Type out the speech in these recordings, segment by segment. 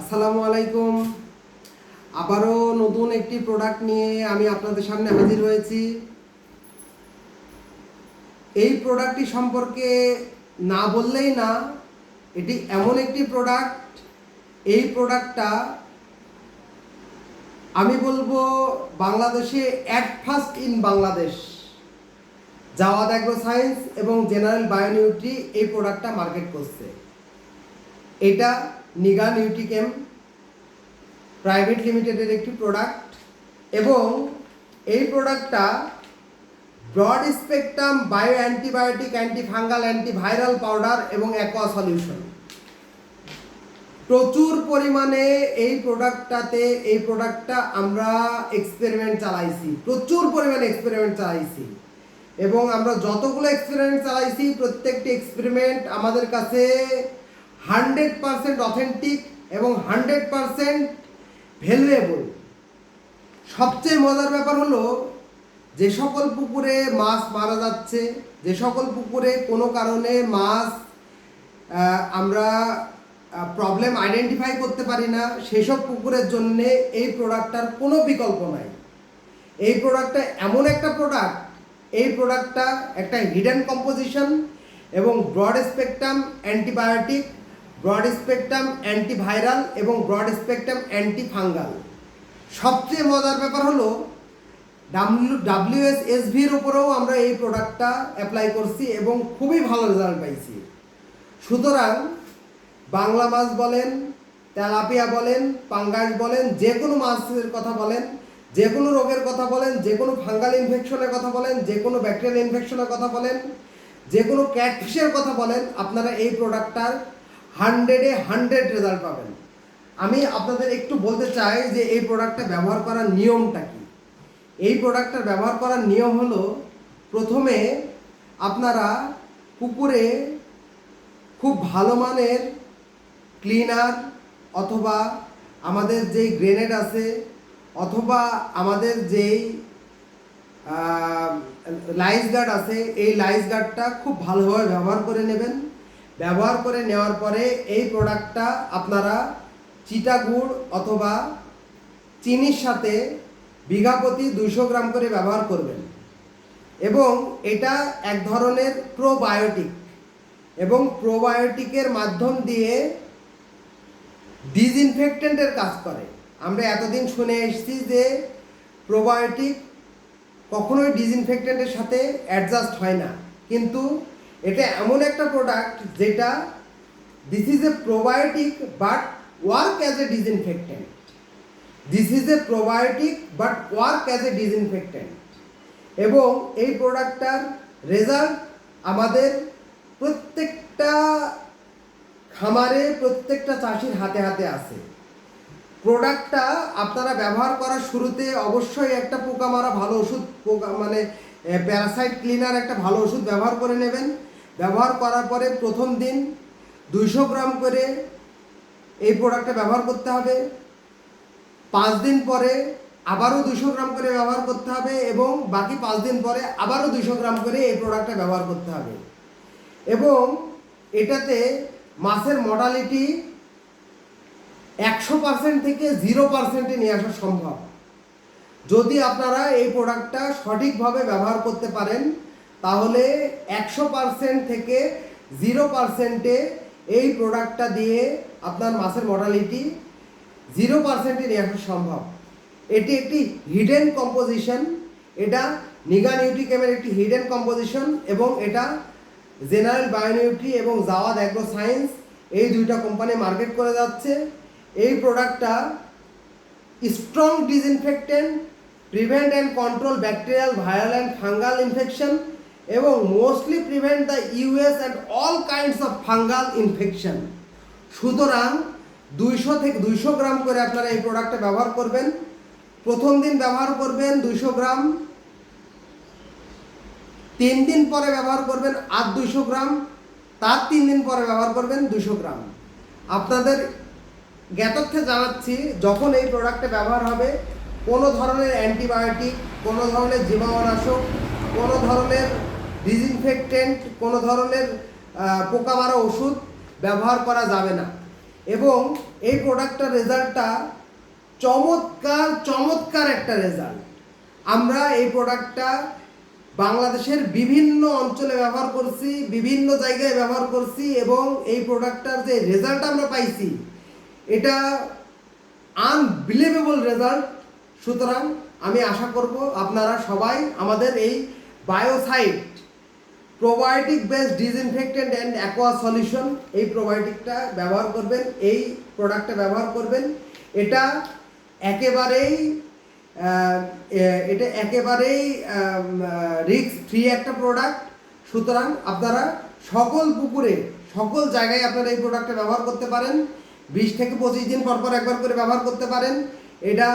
আসসালামু আলাইকুম। আবারও নতুন একটি প্রোডাক্ট নিয়ে আমি আপনাদের সামনে হাজির হয়েছি। এই প্রোডাক্টটি সম্পর্কে না বললেই না, এটি এমন একটি প্রোডাক্ট এই প্রোডাক্টটা আমি বলব বাংলাদেশে at first in Bangladesh. Jawad Agro Science এবং জেনারেল বায়োনিউট্রি এই প্রোডাক্টটা মার্কেট করছে। এটা নিগা নিউট্রিকেম প্রাইভেট লিমিটেডের একটি প্রোডাক্ট এবং এই প্রোডাক্টটা broad spectrum bio antibiotic antifungal antiviral powder এবং অ্যাকোয়া সলিউশন প্রচুর পরিমাণে এই প্রোডাক্টটাতে এই প্রোডাক্টটা আমরা এক্সপেরিমেন্ট চালাইছি। প্রচুর পরিমাণে এক্সপেরিমেন্ট চালাইছি। এবং আমরা যতগুলো এক্সপেরিমেন্ট চালাইছি, প্রত্যেকটি এক্সপেরিমেন্ট আমাদের কাছে হান্ড্রেড পারসেন্ট অথেন্টিক এবং হান্ড্রেড পারসেন্ট ভ্যালুয়েবল সবচেয়ে মজার ব্যাপার হলো, যে সকল পুকুরে মাছ মারা যাচ্ছে, যে সকল পুকুরে কোনো কারণে মাছ আমরা প্রবলেম আইডেন্টিফাই করতে পারি না, সেসব পুকুরের জন্যে এই প্রোডাক্টটার কোনো বিকল্প নাই। এই প্রোডাক্টটা এমন একটা প্রোডাক্ট এই প্রোডাক্টটা একটা হিডেন কম্পোজিশন এবং broad spectrum antibiotic broad spectrum antiviral এবং ব্রড স্পেকট্রাম অ্যান্টিফাঙ্গাল। সবচেয়ে মজার ব্যাপার হলো ডাব্লিউ ডাব্লিউএস এসভির উপরেও আমরা এই প্রোডাক্টটা অ্যাপ্লাই করছি এবং খুবই ভালো রেজাল্ট পাইছি। সুতরাং বাংলা মাছ বলেন, তেলাপিয়া বলেন, পাঙ্গাস বলেন, যে কোনো মাছের কথা বলেন, যে কোনো রোগের কথা বলেন, যে কোনো ফাঙ্গাল ইনফেকশনের কথা বলেন, যে কোনো ব্যাকটেরিয়াল ইনফেকশনের কথা বলেন, যে কোনো ক্যাটফিশের কথা বলেন, আপনারা এই প্রোডাক্টটার হান্ড্রেডে হান্ড্রেড রেজাল্ট পাবেন। আমি আপনাদের একটু বলতে চাই যে এই প্রোডাক্টটা ব্যবহার করার নিয়মটা কি? এই প্রোডাক্টটা ব্যবহার করার নিয়ম হলো প্রথমে আপনারা পুকুরে খুব ভালো মানের ক্লিনার অথবা আমাদের যেই গ্রেনেড আছে অথবা আমাদের যেই লাইস গার্ড আছে, এই লাইস গার্ডটা খুব ভালোভাবে ব্যবহার করে নেবেন। ব্যবহার করে নেওয়ার পরে এই প্রোডাক্টটা আপনারা চিটা গুড় অথবা চিনির সাথে বিঘা প্রতি দুশো গ্রাম করে ব্যবহার করবেন। এবং এটা এক ধরনের প্রোবায়োটিক এবং প্রোবায়োটিকের মাধ্যম দিয়ে ডিসইনফেক্টেন্টের কাজ করে। আমরা এতদিন শুনে এসেছি যে প্রোবায়োটিক কখনোই ডিসইনফেক্টেন্টের সাথে অ্যাডজাস্ট হয় না। কিন্তু এটা এমন একটা প্রোডাক্ট যেটা this is a probiotic but work as a disinfectant this is a probiotic but work as a disinfectant এবং এই প্রোডাক্টটার রেজাল্ট আমাদের প্রত্যেকটা খামারে, প্রত্যেকটা চাষির হাতে হাতে আছে। প্রোডাক্টটা আপনারা ব্যবহার করার শুরুতে অবশ্যই একটা পোকা মারা ভালো ওষুধ, পোকা মানে প্যারাসাইট ক্লিনার একটা ভালো ওষুধ ব্যবহার করে নেবেন। ব্যবহার করার পরে প্রথম দিন দুইশো গ্রাম করে এই প্রোডাক্টটা ব্যবহার করতে হবে। পাঁচ দিন পরে আবারও দুশো গ্রাম করে ব্যবহার করতে হবে এবং বাকি পাঁচ দিন পরে আবারও দুশো গ্রাম করে এই প্রোডাক্টটা ব্যবহার করতে হবে। এবং এটাতে মাছের মডালিটি একশো পার্সেন্ট থেকে জিরো পার্সেন্টে নিয়ে আসা সম্ভব। যদি আপনারা এই প্রোডাক্টটা সঠিকভাবে ব্যবহার করতে পারেন তাহলে একশো পার্সেন্ট থেকে জিরো পার্সেন্টে এই প্রোডাক্টটা দিয়ে আপনার মাছের মডালিটি জিরো পার্সেন্টে নিয়ে আসা সম্ভব। এটি একটি হিডেন কম্পোজিশন এটা নিগা নিউট্রিকেমের একটি হিডেন কম্পোজিশন এবং এটা জেনারেল বায়োনিউট্রি এবং জাওয়াদ অ্যাগ্রো সায়েন্স এই দুইটা কোম্পানি মার্কেট করে যাচ্ছে। এই প্রোডাক্টটা strong disinfectant prevent and control bacterial viral and fungal infection এবং mostly prevent the US and all kinds of fungal infection সুতরাং দুইশো থেকে দুইশো গ্রাম করে আপনারা এই প্রোডাক্টটা ব্যবহার করবেন। প্রথম দিন ব্যবহার করবেন দুইশো গ্রাম। তিন দিন পরে ব্যবহার করবেন আর দুইশো গ্রাম। তার তিন দিন পরে ব্যবহার করবেন দুশো গ্রাম। আপনাদের জ্ঞাতর্থে জানাচ্ছি, যখন এই প্রোডাক্টটা ব্যবহার হবে, কোনো ধরনের অ্যান্টিবায়োটিক, কোনো ধরনের জীবাণুনাশক, কোনো ধরনের ডিসইনফেক্টেন্ট কোনো ধরনের পোকা মারা ওষুধ ব্যবহার করা যাবে না। এবং এই প্রোডাক্টটার রেজাল্টটা চমৎকার চমৎকার একটা রেজাল্ট আমরা এই প্রোডাক্টটা বাংলাদেশের বিভিন্ন অঞ্চলে ব্যবহার করছি, বিভিন্ন জায়গায় ব্যবহার করছি এবং এই প্রোডাক্টটার যে রেজাল্ট আমরা পাইছি, এটা আনবিলিভেবল রেজাল্ট সুতরাং আমি আশা করব আপনারা সবাই আমাদের এই Biosite probiotic base disinfectant and aqua solution এই প্রোবায়োটিকটা ব্যবহার করবেন, এই প্রোডাক্টটা ব্যবহার করবেন। এটা একেবারেই এটা একেবারেই রিস্ক ফ্রি একটা প্রোডাক্ট সুতরাং আপনারা সকল পুকুরে, সকল জায়গায় আপনারা এই প্রোডাক্টটা ব্যবহার করতে পারেন। বিশ থেকে পঁচিশ দিন পর পর একবার করে ব্যবহার করতে পারেন। এটা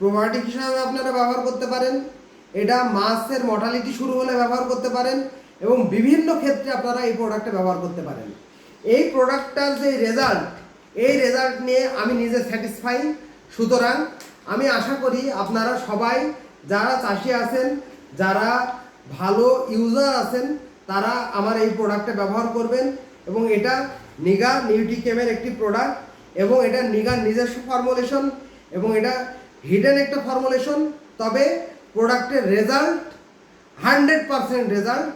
প্রোবায়োটিক হিসাবে আপনারা ব্যবহার করতে পারেন। এটা মাছের মর্টালিটি শুরু হলে ব্যবহার করতে পারেন। এবং বিভিন্ন ক্ষেত্রে আপনারা এই প্রোডাক্টটা ব্যবহার করতে পারেন। এই প্রোডাক্টটার যে রেজাল্ট এই রেজাল্ট নিয়ে আমি নিজে স্যাটিসফাই সুতরাং আমি আশা করি আপনারা সবাই যারা চাষি আছেন, যারা ভালো ইউজার আছেন, তারা আমার এই প্রোডাক্টটা ব্যবহার করবেন এবং এটা নিগা নিউট্রিকেমের একটি প্রোডাক্ট এবং এটা নিগার নিজস্ব ফর্মুলেশন এবং এটা হিডেন একটা ফর্মুলেশন তবে প্রোডাক্টের রেজাল্ট হান্ড্রেড পারসেন্ট রেজাল্ট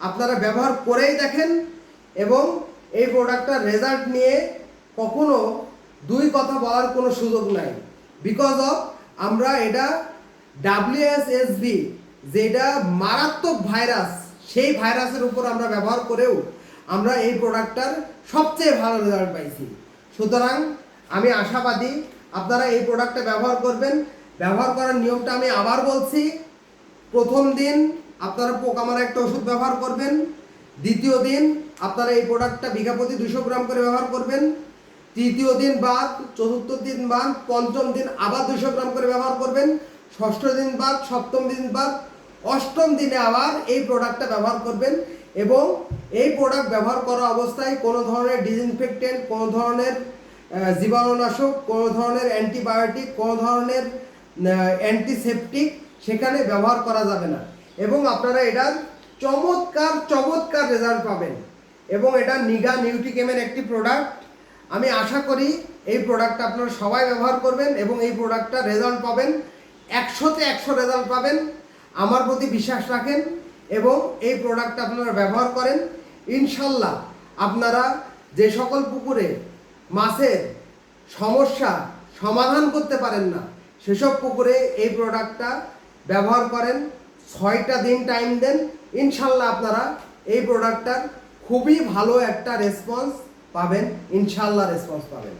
আপনারা ব্যবহার করেই দেখেন এবং এই প্রোডাক্টটার রেজাল্ট নিয়ে কখনো দুই কথা বলার কোনো সুযোগ নাই। বিকজ অফ আমরা এটা ডাব্লিউএসএসবি যেটা মারাত্মক ভাইরাস সেই ভাইরাসের উপর আমরা ব্যবহার করেও আমরা এই প্রোডাক্টটার সবচেয়ে ভালো রেজাল্ট পাইছি। সুতরাং আমি আশাবাদী আপনারা এই প্রোডাক্টটা ব্যবহার করবেন। ব্যবহার করার নিয়মটা আমি আবার বলছি। প্রথম দিন আপনারা পোকামারা একটা ওষুধ ব্যবহার করবেন। দ্বিতীয় দিন আপনারা এই প্রোডাক্টটা বিঘা প্রতি দুশো গ্রাম করে ব্যবহার করবেন। তৃতীয় দিন বাদ, চতুর্থ দিন বাদ, পঞ্চম দিন আবার দুশো গ্রাম করে ব্যবহার করবেন। ষষ্ঠ দিন বাদ, সপ্তম দিন বাদ, অষ্টম দিনে আবার এই প্রোডাক্টটা ব্যবহার করবেন এবং এই প্রোডাক্ট ব্যবহার করা অবস্থায় কোনো ধরনের ডিসইনফেক্টেন্ট কোনো ধরনের জীবাণুনাশক, কোনো ধরনের অ্যান্টিবায়োটিক কোনো ধরনের অ্যান্টিসেপটিক সেখানে ব্যবহার করা যাবে না। এবং আপনারা এটার চমৎকার চমৎকার রেজাল্ট পাবেন। এবং এটা নিগা নিউট্রিকেমের একটি প্রোডাক্ট আমি আশা করি এই প্রোডাক্টটা আপনারা সবাই ব্যবহার করবেন এবং এই প্রোডাক্টটা রেজাল্ট পাবেন। একশোতে একশো রেজাল্ট পাবেন। আমার প্রতি বিশ্বাস রাখেন এবং এই প্রোডাক্টটা আপনারা ব্যবহার করেন। ইনশাল্লাহ আপনারা যে সকল পুকুরে মাছের সমস্যা সমাধান করতে পারেন না, সেসব পুকুরে এই প্রোডাক্টটা ব্যবহার করেন। ছয়টা দিন টাইম দেন, ইনশাল্লাহ আপনারা এই প্রোডাক্টটার খুবই ভালো একটা রেসপন্স পাবেন, ইনশাল্লাহ রেসপন্স পাবেন।